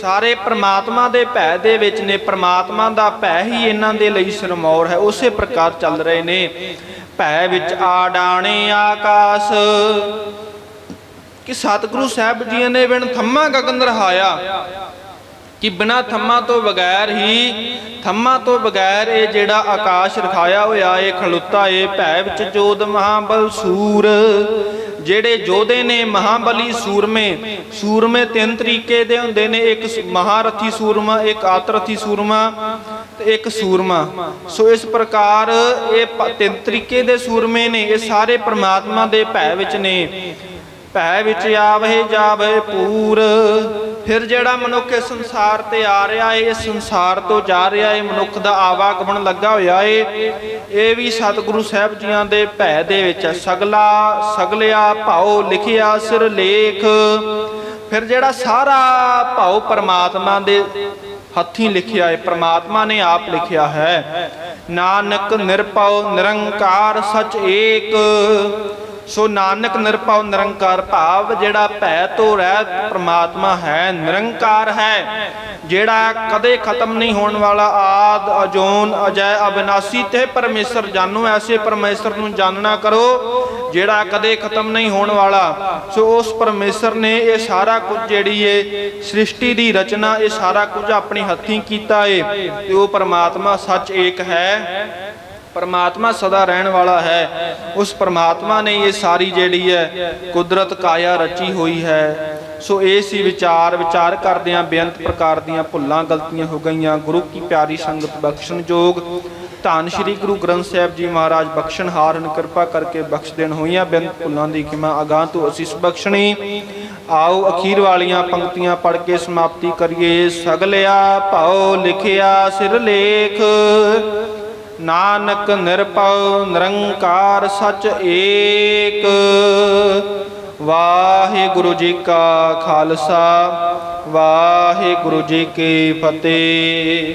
ਸਾਰੇ ਪ੍ਰਮਾਤਮਾ ਦੇ ਭੈ ਦੇ ਵਿੱਚ ਨੇ, ਪ੍ਰਮਾਤਮਾ ਦਾ ਭੈ ਹੀ ਇਹਨਾਂ ਦੇ ਲਈ ਸਿਰਮੌਰ ਹੈ, ਉਸੇ ਪ੍ਰਕਾਰ ਚੱਲ ਰਹੇ ਨੇ। ਭੈ ਵਿੱਚ ਆਡਾਣੇ ਆਕਾਸ਼, ਕਿ ਸਤਿਗੁਰੂ ਸਾਹਿਬ ਜੀ ਨੇ ਬਿਨ ਥੰਮਾ ਗਗਨ ਰਹਾਇਆ ਕਿ ਬਿਨਾ ਥੰਮਾ ਤੋਂ ਬਗੈਰ ਹੀ, ਥੰਮਾ ਤੋਂ ਬਗੈਰ ਇਹ ਜਿਹੜਾ ਆਕਾਸ਼ ਰਖਾਇਆ ਹੋਇਆ ਏ ਖਲੁੱਤਾ ਏ ਭੈ ਵਿੱਚ ਜੋਦ ਮਹਾਬਲ ਸੂਰ। ਜਿਹੜੇ ਜੋਧੇ ਨੇ ਮਹਾਬਲੀ ਸੂਰਮੇ ਸੂਰਮੇ ਤਿੰਨ ਤਰੀਕੇ ਦੇ ਹੁੰਦੇ ਨੇ, ਇੱਕ ਮਹਾਰਥੀ ਸੂਰਮਾ, ਇੱਕ ਆਤਰਥੀ ਸੂਰਮਾ ਤੇ ਇੱਕ ਸੂਰਮਾ। ਸੋ ਇਸ ਪ੍ਰਕਾਰ ਇਹ ਤਿੰਨ ਤਰੀਕੇ ਦੇ ਸੂਰਮੇ ਨੇ, ਇਹ ਸਾਰੇ ਪ੍ਰਮਾਤਮਾ ਦੇ ਭੈ ਵਿੱਚ ਨੇ। ਭੈ ਵਿੱਚ ਆਵਹਿ ਜਾਵਹਿ ਪੂਰ। ਫਿਰ ਜਿਹੜਾ ਮਨੁੱਖ ਇਸ ਸੰਸਾਰ ਤੇ ਆ ਰਿਹਾ ਏ, ਇਸ ਸੰਸਾਰ ਤੋਂ ਜਾ ਰਿਹਾ ਏ, ਮਨੁੱਖ ਦਾ ਆਵਾਗਮਨ ਲੱਗਾ ਹੋਇਆ ਏ, ਇਹ ਵੀ ਸਤਿਗੁਰੂ ਸਾਹਿਬ ਜੀਆਂ ਦੇ ਭੈ ਦੇ ਵਿੱਚ ਸਗਲਾ, ਸਗਲਿਆ ਭਾਉ ਲਿਖਿਆ ਸਿਰ ਲੇਖ। ਫਿਰ ਜਿਹੜਾ ਸਾਰਾ ਭਾਉ ਪਰਮਾਤਮਾ ਦੇ ਹੱਥੀਂ ਲਿਖਿਆ ਹੈ ਪ੍ਰਮਾਤਮਾ ਨੇ ਆਪ ਲਿਖਿਆ ਹੈ। ਨਾਨਕ ਨਿਰਭਉ ਨਿਰੰਕਾਰ ਸਚ ਏਕ। ਸੋ ਨਾਨਕ ਨਿਰਭਉ ਨਿਰੰਕਾਰ ਭਾਵ, ਜਿਹੜਾ ਭੈ ਤੋਂ ਰਹਿਤ ਪ੍ਰਮਾਤਮਾ ਹੈ, ਨਿਰੰਕਾਰ ਹੈ। ਜਿਹੜਾ ਕਦੇ ਖਤਮ ਨਹੀਂ ਹੋਣ ਵਾਲਾ ਆਦ, ਅਜੋਨ, ਅਜੈ, ਅਬਿਨਾਸੀ, ਤੇ ਪਰਮੇਸ਼ਰ ਜਾਣੋ, ਐਸੇ ਪਰਮੇਸ਼ਰ ਨੂੰ ਜਾਣਨਾ ਕਰੋ, ਜਿਹੜਾ ਕਦੇ ਖਤਮ ਨਹੀਂ ਹੋਣ ਵਾਲਾ। ਸੋ ਉਸ ਪਰਮੇਸ਼ਰ ਨੇ ਇਹ ਸਾਰਾ ਕੁਝ ਜਿਹੜੀ ਏ, ਸ੍ਰਿਸ਼ਟੀ ਦੀ ਰਚਨਾ, ਇਹ ਸਾਰਾ ਕੁਝ ਆਪਣੇ ਹੱਥੀਂ ਕੀਤਾ ਏ। ਤੇ ਉਹ ਪਰਮਾਤਮਾ ਸੱਚ ਏਕ ਹੈ। ਪਰਮਾਤਮਾ ਸਦਾ ਰਹਿਣ ਵਾਲਾ ਹੈ। ਉਸ ਪਰਮਾਤਮਾ ਨੇ ਇਹ ਸਾਰੀ ਜਿਹੜੀ ਹੈ, ਕੁਦਰਤ ਕਾਇਆ ਰਚੀ ਹੋਈ ਹੈ। ਸੋ ਇਹ ਸੀ ਵਿਚਾਰ ਵਿਚਾਰ ਕਰਦਿਆਂ ਬੇਅੰਤ ਪ੍ਰਕਾਰ ਦੀਆਂ ਭੁੱਲਾਂ ਗਲਤੀਆਂ ਹੋ ਗਈਆਂ। ਗੁਰੂ ਕੀ ਪਿਆਰੀ ਸੰਗਤ ਬਖਸ਼ਣ ਜੋਗ। ਧੰਨ ਸ਼੍ਰੀ ਗੁਰੂ ਗ੍ਰੰਥ ਸਾਹਿਬ ਜੀ ਮਹਾਰਾਜ, ਬਖਸ਼ਣ ਹਾਰਨ ਕਿਰਪਾ ਕਰਕੇ ਬਖਸ਼ ਦੇਣ ਹੋਈਆਂ ਬੇਅੰਤ ਭੁੱਲਾਂ ਦੀ ਖਿਮਾ ਅਗਾਹ ਤੋਂ ਅਸੀਸ ਬਖਸ਼ਣੀ। ਆਓ ਅਖੀਰ ਵਾਲੀਆਂ ਪੰਕਤੀਆਂ ਪੜ੍ਹ ਕੇ ਸਮਾਪਤੀ ਕਰੀਏ। ਸਗਲਿਆ ਭਾਉ ਲਿਖਿਆ ਸਿਰ ਲੇਖ। ਨਾਨਕ ਨਿਰਭਉ ਨਿਰੰਕਾਰ ਸਚ ਏਕ। ਵਾਹਿਗੁਰੂ ਜੀ ਕਾ ਖਾਲਸਾ ਵਾਹਿਗੁਰੂ ਜੀ ਕੀ ਫਤਿਹ।